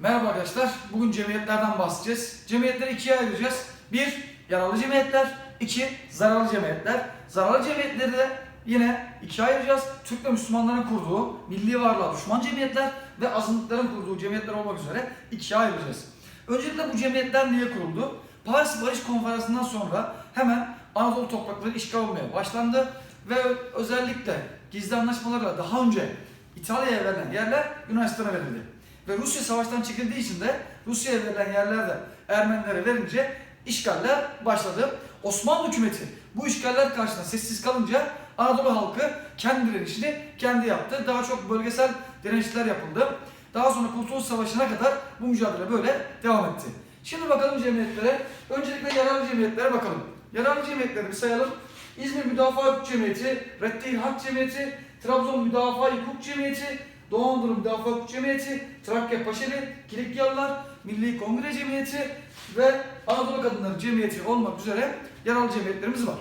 Merhaba arkadaşlar. Bugün cemiyetlerden bahsedeceğiz. Cemiyetleri ikiye ayıracağız. Bir, yararlı cemiyetler. iki zararlı cemiyetler. Zararlı cemiyetleri de yine ikiye ayıracağız. Türk ve Müslümanların kurduğu milli varlığa düşman cemiyetler ve azınlıkların kurduğu cemiyetler olmak üzere ikiye ayıracağız. Öncelikle bu cemiyetler niye kuruldu? Paris Barış Konferansı'ndan sonra hemen Anadolu toprakları işgal olmaya başlandı ve özellikle gizli anlaşmalarla daha önce İtalya'ya verilen yerler Yunanistan'a verildi. Ve Rusya savaştan çekildiği için de Rusya'ya verilen yerler de Ermenilere verince işgaller başladı. Osmanlı hükümeti bu işgaller karşısında sessiz kalınca Anadolu halkı kendi direnişini kendi yaptı. Daha çok bölgesel direnişler yapıldı. Daha sonra Kurtuluş Savaşı'na kadar bu mücadele böyle devam etti. Şimdi bakalım cemiyetlere. Öncelikle yararlı cemiyetlere bakalım. Yararlı cemiyetleri bir sayalım. İzmir Müdafaa Hukuk Cemiyeti, Reddi Hak Cemiyeti, Trabzon Müdafaa Hukuk Cemiyeti, Doğu Anadolu Müdafaa Hukuk Cemiyeti, Trakya Paşeli, Kilikyalılar, Milli Kongre Cemiyeti ve Anadolu Kadınları Cemiyeti olmak üzere yararlı cemiyetlerimiz var.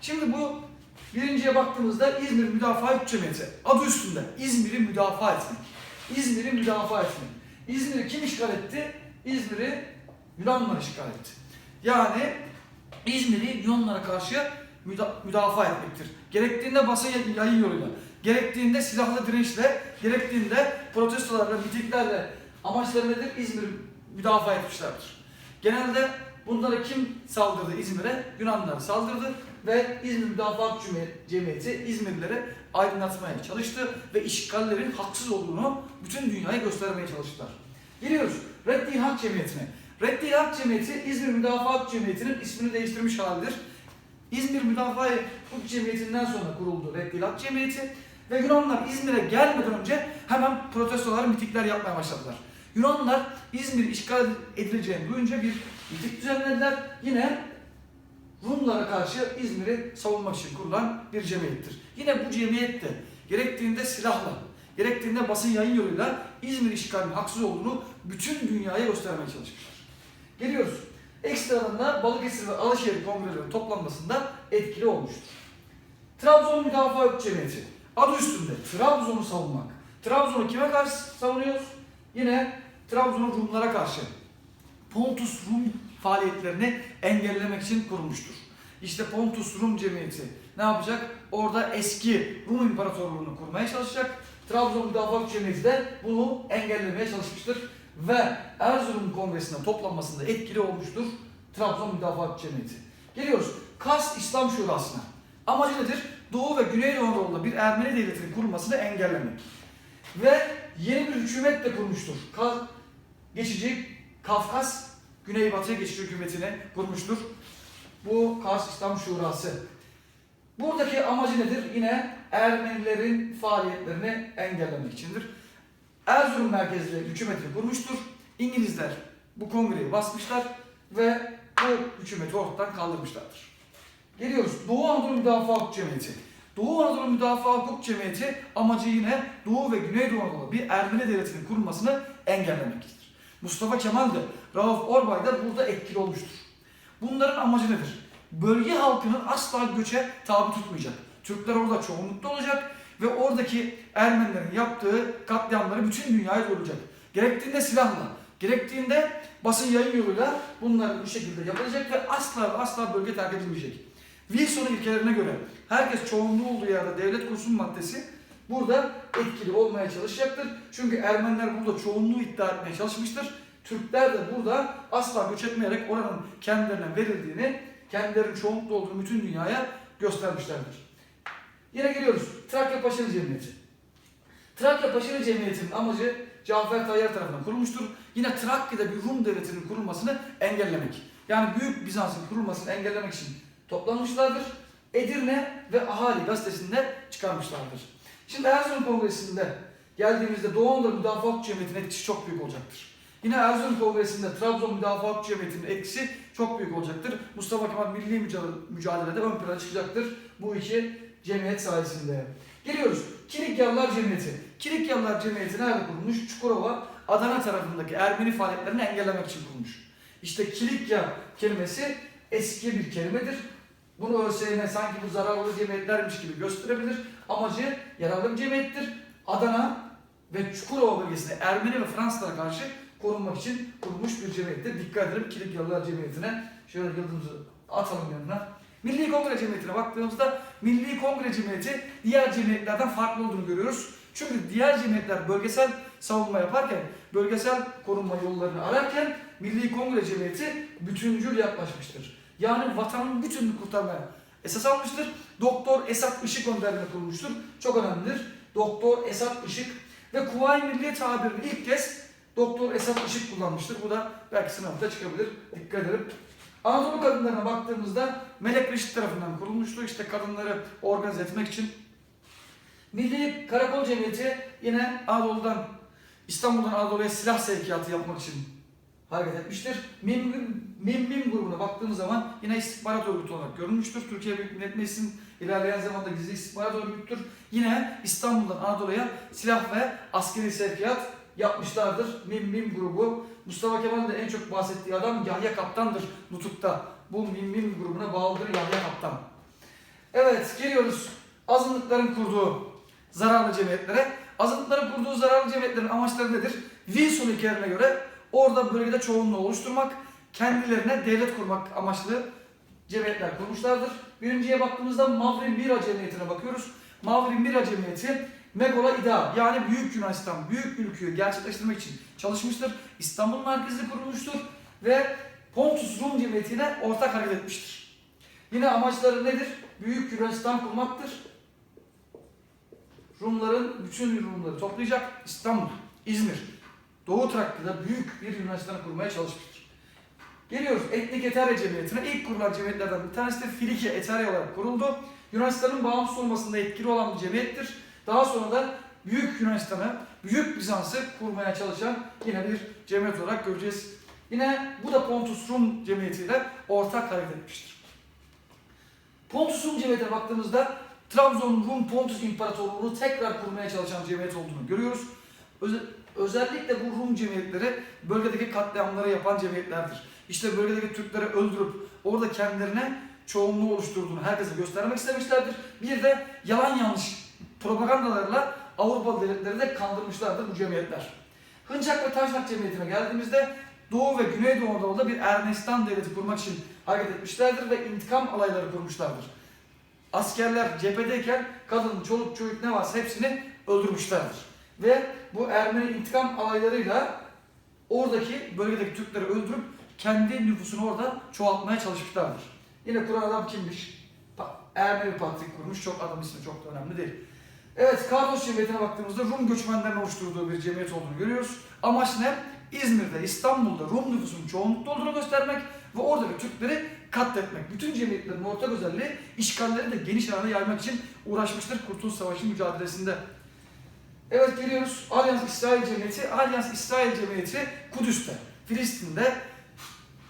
Şimdi bu birinciye baktığımızda İzmir Müdafaa Hukuk Cemiyeti. Adı üstünde İzmir'i müdafaa etmek. İzmir'i müdafaa etmek. İzmir'i kim işgal etti? İzmir'i Yunanlar işgal etti. Yani İzmir'i Yunanlara karşı müda- müdafaa etmektir. Gerektiğinde basın yayın yoluyla, gerektiğinde silahlı dirençle, gerektiğinde protestolarla, mitinglerle amaçları nedir? İzmir'i müdafaa etmişlerdir. Genelde bunlara kim saldırdı İzmir'e? Yunanlılar saldırdı ve İzmir Müdafaa Cemiyeti İzmirlilere aydınlatmaya çalıştı ve işgallerin haksız olduğunu bütün dünyaya göstermeye çalıştılar. Geliyoruz Reddi Hak Cemiyeti'ne. Reddi Hak Cemiyeti İzmir Müdafaa Cemiyeti'nin ismini değiştirmiş halidir. İzmir Müdafaa Hukuk Cemiyeti'nden sonra kuruldu Reddi Hak Cemiyeti ve Yunanlılar İzmir'e gelmeden önce hemen protestolar, mitikler yapmaya başladılar. Yunanlılar İzmir işgal edileceğini duyunca bir mitik düzenlediler. Yine Rumlara karşı İzmir'i savunmak için kurulan bir cemiyettir. Yine bu cemiyet de gerektiğinde silahla, gerektiğinde basın yayın yoluyla İzmir işgalinin haksız olduğunu bütün dünyaya göstermeye çalışmışlar. Geliyoruz. Ekstradan da Balıkesir ve Alaşehir kongrelerinin toplanmasında etkili olmuştur. Trabzon Müdafaa Cemiyeti. Adı üstünde Trabzon'u savunmak. Trabzon'u kime karşı savunuyoruz? Yine Trabzon'un Rumlara karşı. Pontus Rum faaliyetlerini engellemek için kurulmuştur. İşte Pontus Rum Cemiyeti ne yapacak? Orada eski Rum İmparatorluğunu kurmaya çalışacak. Trabzon Müdafaa Cemiyeti de bunu engellemeye çalışmıştır. Ve Erzurum Kongresi'nde toplanmasında etkili olmuştur Trabzon Müdafaa Cemiyeti. Geliyoruz Kars İslam Şurası'na. Amacı nedir? Doğu ve Güneydoğu Anadolu'da bir Ermeni devletinin kurulmasını engellemek. Ve yeni bir hükümet de kurmuştur. Ka- geçici Kafkas Güneybatı'ya geçici hükümetini kurmuştur. Bu Kars İslam Şurası. Buradaki amacı nedir? Yine Ermenilerin faaliyetlerini engellemek içindir. Erzurum merkezli hükümetini kurmuştur. İngilizler bu kongreyi basmışlar ve bu hükümeti ortadan kaldırmışlardır. Geliyoruz. Doğu Anadolu Müdafaa Hukuk Cemiyeti. Doğu Anadolu Müdafaa Hukuk Cemiyeti amacı yine Doğu ve Güneydoğu Anadolu'da bir Ermeni devletinin kurulmasını engellemektir. Mustafa Kemal de, Rauf Orbay da burada etkili olmuştur. Bunların amacı nedir? Bölge halkının asla göçe tabi tutmayacak. Türkler orada çoğunlukta olacak ve oradaki Ermenilerin yaptığı katliamları bütün dünyaya duyuracak. Gerektiğinde silahla, gerektiğinde basın yayın yoluyla bunlar bu şekilde yapılacak ve asla asla bölge terk edilmeyecek. Wilson'un ilkelerine göre herkes çoğunluğu olduğu yerde devlet kursun maddesi burada etkili olmaya çalışacaktır. Çünkü Ermeniler burada çoğunluğu iddia etmeye çalışmıştır. Türkler de burada asla göç etmeyerek oranın kendilerine verildiğini, kendilerinin çoğunlukta olduğunu bütün dünyaya göstermişlerdir. Yine geliyoruz. Trakya Paşalı Cemiyeti. Trakya Paşalı Cemiyeti'nin amacı Cafer Tayyar tarafından kurulmuştur. Yine Trakya'da bir Rum devletinin kurulmasını engellemek. Yani Büyük Bizans'ın kurulmasını engellemek için toplanmışlardır. Edirne ve Ahali gazetesinde çıkarmışlardır. Şimdi Erzurum Kongresi'nde geldiğimizde Doğu Anadolu Müdafaa Hukuk Cemiyeti'nin etkisi çok büyük olacaktır. Yine Erzurum Kongresi'nde Trabzon Müdafaa Hukuk Cemiyeti'nin etkisi çok büyük olacaktır. Mustafa Kemal milli mücadele- mücadelede ön plana çıkacaktır bu iki cemiyet sayesinde. Geliyoruz. Kilikyalılar Cemiyeti. Kilikyalılar Cemiyeti nerede kurulmuş? Çukurova, Adana tarafındaki Ermeni faaliyetlerini engellemek için kurulmuş. İşte Kilikya kelimesi eski bir kelimedir. Bunu ÖSYM sanki bu zararlı cemiyetlermiş gibi gösterebilir. Amacı yararlı cemiyettir. Adana ve Çukurova bölgesinde Ermeni ve Fransızlara karşı korunmak için kurulmuş bir cemiyettir. Dikkat edelim Kilikyalılar Cemiyeti'ne. Şöyle yıldızımızı atalım yanına. Milli Kongre Cemiyeti'ne baktığımızda Milli Kongre Cemiyeti diğer cemiyetlerden farklı olduğunu görüyoruz. Çünkü diğer cemiyetler bölgesel savunma yaparken, bölgesel korunma yollarını ararken Milli Kongre Cemiyeti bütüncül yaklaşmıştır. Yani vatanın bütününü kurtarmaya esas almıştır. Doktor Esat Işık önderliğinde kurulmuştur. Çok önemlidir. Doktor Esat Işık ve Kuvayi Milliye tabirini ilk kez Doktor Esat Işık kullanmıştır. Bu da belki sınavda çıkabilir. Dikkat edelim. Anadolu kadınlarına baktığımızda Melek Reşit tarafından kurulmuştu. İşte kadınları organize etmek için. Milli Karakol Cemiyeti yine Anadolu'dan, İstanbul'dan Anadolu'ya silah sevkiyatı yapmak için hareket etmiştir. Mim, Mim, Mim grubuna baktığımız zaman yine istihbarat örgütü olarak görülmüştür. Türkiye Büyük Millet Meclisi'nin ilerleyen zamanda gizli istihbarat örgütüdür. Yine İstanbul'dan Anadolu'ya silah ve askeri sevkiyat yapmışlardır. Mim Mim grubu. Mustafa Kemal'in de en çok bahsettiği adam Yahya Kaptan'dır Nutuk'ta. Bu Mim Mim grubuna bağlıdır Yahya Kaptan. Evet geliyoruz azınlıkların kurduğu zararlı cemiyetlere. Azınlıkların kurduğu zararlı cemiyetlerin amaçları nedir? Wilson hikayelerine göre orada bölgede çoğunluğu oluşturmak, kendilerine devlet kurmak amaçlı cemiyetler kurmuşlardır. Birinciye baktığımızda Mavrin Bira Cemiyeti'ne bakıyoruz. Mavrin Bira Cemiyeti Megola İda yani Büyük Yunanistan, Büyük Ülkü'yü gerçekleştirmek için çalışmıştır. İstanbul merkezli kurulmuştur ve Pontus Rum Cemiyeti'ne ortak hareket etmiştir. Yine amaçları nedir? Büyük Yunanistan kurmaktır. Rumların, bütün Rumları toplayacak İstanbul, İzmir, Doğu Trakya'da büyük bir Yunanistan'ı kurmaya çalışmıştır. Geliyoruz Etnik Eterya Cemiyeti'ne. İlk kurulan cemiyetlerden bir tanesi de Filike Eterya olarak kuruldu. Yunanistan'ın bağımsız olmasında etkili olan bir cemiyettir. Daha sonra da Büyük Yunanistan'ı, Büyük Bizans'ı kurmaya çalışan yine bir cemiyet olarak göreceğiz. Yine bu da Pontus Rum Cemiyeti ile ortak hareket etmiştir. Pontus Rum Cemiyeti'ne baktığımızda Trabzon Rum Pontus İmparatorluğu'nu tekrar kurmaya çalışan cemiyet olduğunu görüyoruz. Öze- özellikle bu Rum cemiyetleri bölgedeki katliamları yapan cemiyetlerdir. İşte bölgedeki Türkleri öldürüp orada kendilerine çoğunluğu oluşturduğunu herkese göstermek istemişlerdir. Bir de yalan yanlış propagandalarla Avrupa devletleri de kandırmışlardır bu cemiyetler. Hınçak ve Taşnak Cemiyeti'ne geldiğimizde Doğu ve Güneydoğu Anadolu'da bir Ermenistan devleti kurmak için hareket etmişlerdir ve intikam alayları kurmuşlardır. Askerler cephedeyken kadın, çoluk, çocuk ne varsa hepsini öldürmüşlerdir. Ve bu Ermeni intikam alaylarıyla oradaki bölgedeki Türkleri öldürüp kendi nüfusunu orada çoğaltmaya çalışmışlardır. Yine kuran adam kimmiş? Ermeni Patrik kurmuş. Çok adam ismi çok da önemli değil. Evet, Kardos Cemiyeti'ne baktığımızda Rum göçmenlerin oluşturduğu bir cemiyet olduğunu görüyoruz. Amaç ne? İzmir'de, İstanbul'da Rum nüfusunun çoğunlukta olduğunu göstermek ve oradaki Türkleri katletmek. Bütün cemiyetlerin ortak özelliği işgalleri de geniş alana yaymak için uğraşmıştır Kurtuluş Savaşı mücadelesinde. Evet geliyoruz Alyans İsrail Cemiyeti. Alyans İsrail Cemiyeti Kudüs'te, Filistin'de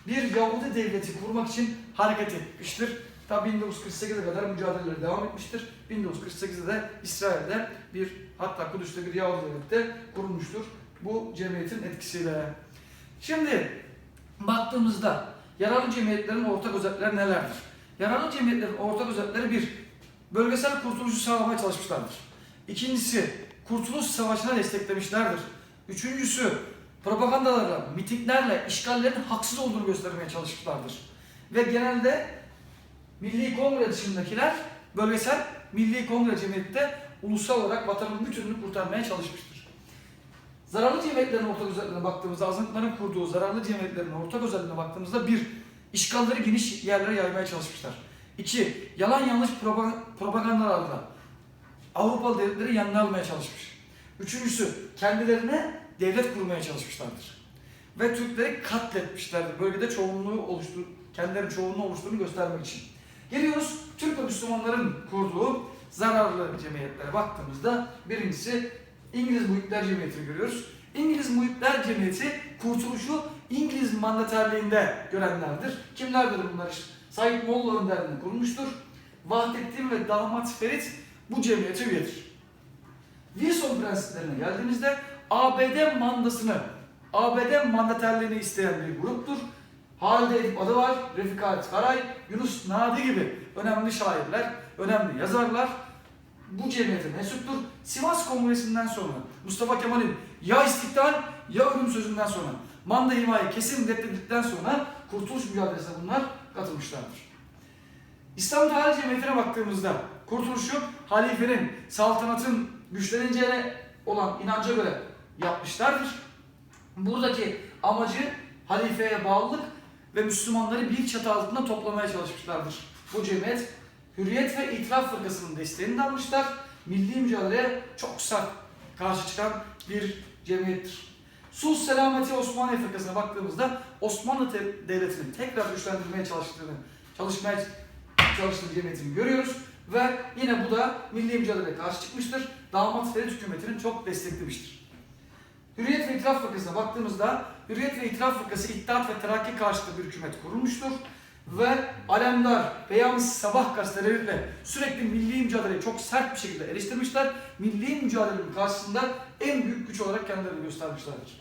bir Yahudi devleti kurmak için hareket etmiştir. Tabi 1948'e kadar mücadeleleri devam etmiştir. 1948'de de İsrail'de bir hatta Kudüs'te bir Yahudi devleti de kurulmuştur. Bu cemiyetin etkisiyle. Şimdi baktığımızda yararlı cemiyetlerin ortak özellikleri nelerdir? Yararlı cemiyetlerin ortak özellikleri bir, bölgesel kurtuluşu sağlamaya çalışmışlardır. İkincisi, Kurtuluş Savaşı'na desteklemişlerdir. Üçüncüsü, propagandalarla, mitinglerle işgallerin haksız olduğunu göstermeye çalışmışlardır. Ve genelde Milli Kongre dışındakiler bölgesel Milli Kongre Cemiyeti'nde ulusal olarak vatanın bütününü kurtarmaya çalışmıştır. Zararlı cemiyetlerin ortak özelliğine baktığımızda, azınlıkların kurduğu zararlı cemiyetlerin ortak özelliğine baktığımızda bir, işgalleri geniş yerlere yaymaya çalışmışlar. İki, yalan yanlış propa- propagandalarla Avrupalı devletleri yanına almaya çalışmış. Üçüncüsü, kendilerine devlet kurmaya çalışmışlardır. Ve Türkleri katletmişlerdir. Bölgede çoğunluğu oluştur, kendilerinin çoğunluğu oluştuğunu göstermek için. Geliyoruz Türk ve Müslümanların kurduğu zararlı cemiyetlere baktığımızda birincisi İngiliz Muhitler Cemiyeti'ni görüyoruz. İngiliz Muhitler Cemiyeti kurtuluşu İngiliz mandaterliğinde görenlerdir. Kimlerdir bunlar işte? Said Molla önderliğinde kurulmuştur. Vahdettin ve damat Ferit bu cemiyete üyedir. Wilson prensiplerine geldiğimizde ABD mandasını, ABD mandaterliğini isteyen bir gruptur. Halide Edip adı var, Refik Halit Karay, Yunus Nadi gibi önemli şairler, önemli yazarlar bu cemiyete mensuptur. Sivas Kongresi'nden sonra Mustafa Kemal'in ya istiklal ya ölüm sözünden sonra manda himayı kesin reddedildikten sonra kurtuluş mücadelesine bunlar katılmışlardır. İslam Tarih Cemiyeti'ne baktığımızda kurtuluşu halifenin, saltanatın güçleneceğine olan inanca göre yapmışlardır. Buradaki amacı halifeye bağlılık ve Müslümanları bir çatı altında toplamaya çalışmışlardır. Bu cemiyet Hürriyet ve İtilaf Fırkası'nın desteğini de almışlar. Milli mücadeleye çok sert karşı çıkan bir cemiyettir. Sulh Selameti Osmaniye Fırkası'na baktığımızda Osmanlı Devleti'nin tekrar güçlendirmeye çalıştığını, çalışmaya çalıştığı cemiyetini görüyoruz. Ve yine bu da milli mücadeleye karşı çıkmıştır. Damat Ferit hükümetini çok desteklemiştir. Hürriyet ve İtilaf Fırkası'na baktığımızda Hürriyet ve İtilaf Fırkası İttihat ve Terakki karşıtı bir hükümet kurulmuştur. Ve Alemdar, Peyami Sabah gazeteleriyle sürekli milli mücadeleyi çok sert bir şekilde eleştirmişler. Milli mücadelenin karşısında en büyük güç olarak kendilerini göstermişlerdir.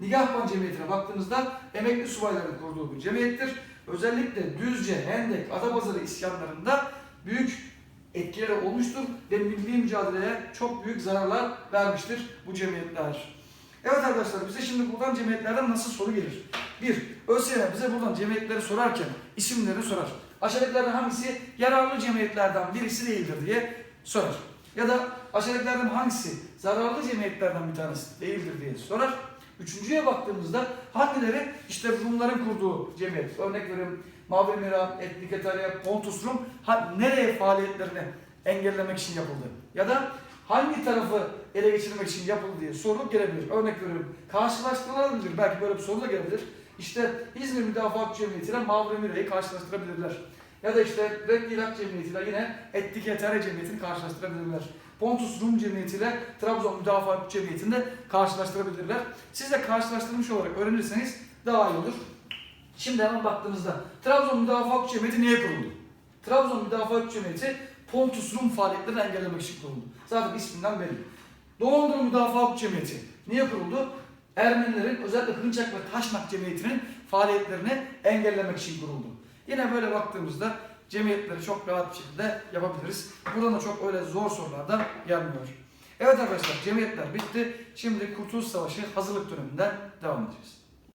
Nigahban Cemiyeti'ne baktığımızda emekli subayların kurduğu bir cemiyettir. Özellikle Düzce, Hendek, Adapazarı isyanlarında büyük etkileri olmuştur ve milli mücadeleye çok büyük zararlar vermiştir bu cemiyetler. Evet arkadaşlar bize şimdi buradan cemiyetlerden nasıl soru gelir? Bir, ÖSYM bize buradan cemiyetleri sorarken isimlerini sorar. Aşağıdakilerden hangisi yararlı cemiyetlerden birisi değildir diye sorar. Ya da aşağıdakilerden hangisi zararlı cemiyetlerden bir tanesi değildir diye sorar. Üçüncüye baktığımızda hangileri işte Rumların kurduğu cemiyet, örnek veriyorum Mavi Mira, Etnik Etalya, Pontus Rum nereye faaliyetlerini engellemek için yapıldı? Ya da hangi tarafı ele geçirmek için yapıldı diye soru gelebilir. Örnek veriyorum karşılaştırılabilir. Belki böyle bir soru da gelebilir. İşte İzmir Müdafaa Cemiyeti ile Mavri Mira'yı karşılaştırabilirler. Ya da işte Red Irak Cemiyeti ile yine Ettik Etere Cemiyeti'ni karşılaştırabilirler. Pontus Rum Cemiyeti ile Trabzon Müdafaa Cemiyeti'ni de karşılaştırabilirler. Siz de karşılaştırmış olarak öğrenirseniz daha iyi olur. Şimdi hemen baktığımızda Trabzon Müdafaa Cemiyeti niye kuruldu? Trabzon Müdafaa Cemiyeti Pontus Rum faaliyetlerini engellemek için kuruldu. Zaten isminden belli. Doğu Anadolu Müdafaa Cemiyeti niye kuruldu? Ermenilerin özellikle Hınçak ve Taşnak Cemiyeti'nin faaliyetlerini engellemek için kuruldu. Yine böyle baktığımızda cemiyetleri çok rahat bir şekilde yapabiliriz. Buradan da çok öyle zor sorular da gelmiyor. Evet arkadaşlar cemiyetler bitti. Şimdi Kurtuluş Savaşı hazırlık döneminden devam edeceğiz.